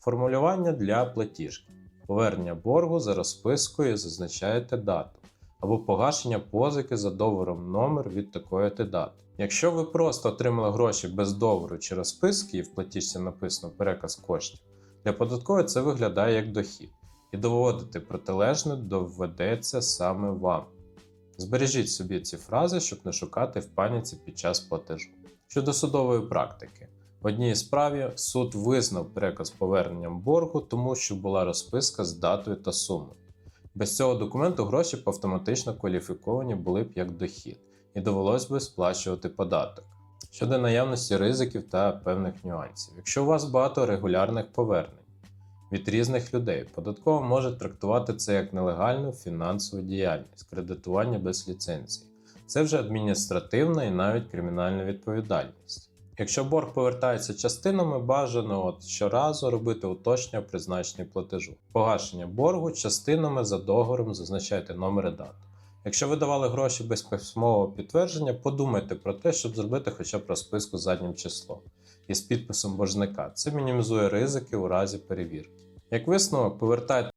Формулювання для платіжки. Повернення боргу за розпискою зазначаєте дату або погашення позики за договором номер від такої ти дати. Якщо ви просто отримали гроші без договору чи розписки і в платіжці написано переказ коштів, для податкової це виглядає як дохід, і доводити протилежне доведеться саме вам. Збережіть собі ці фрази, щоб не шукати в паніці під час платежу. Щодо судової практики, в одній справі суд визнав переказ поверненням боргу, тому що була розписка з датою та сумою. Без цього документу гроші б автоматично кваліфіковані були б як дохід, і довелось би сплачувати податок. Щодо наявності ризиків та певних нюансів, якщо у вас багато регулярних повернень від різних людей, податкова може трактувати це як нелегальну фінансову діяльність, кредитування без ліцензії. Це вже адміністративна і навіть кримінальна відповідальність. Якщо борг повертається частинами, бажано щоразу робити уточнення призначення платежу. Погашення боргу частинами за договором зазначайте номер і дату. Якщо ви давали гроші без письмового підтвердження, подумайте про те, щоб зробити хоча б розписку заднім числом із підписом боржника. Це мінімізує ризики у разі перевірки. Як висновок, повертайте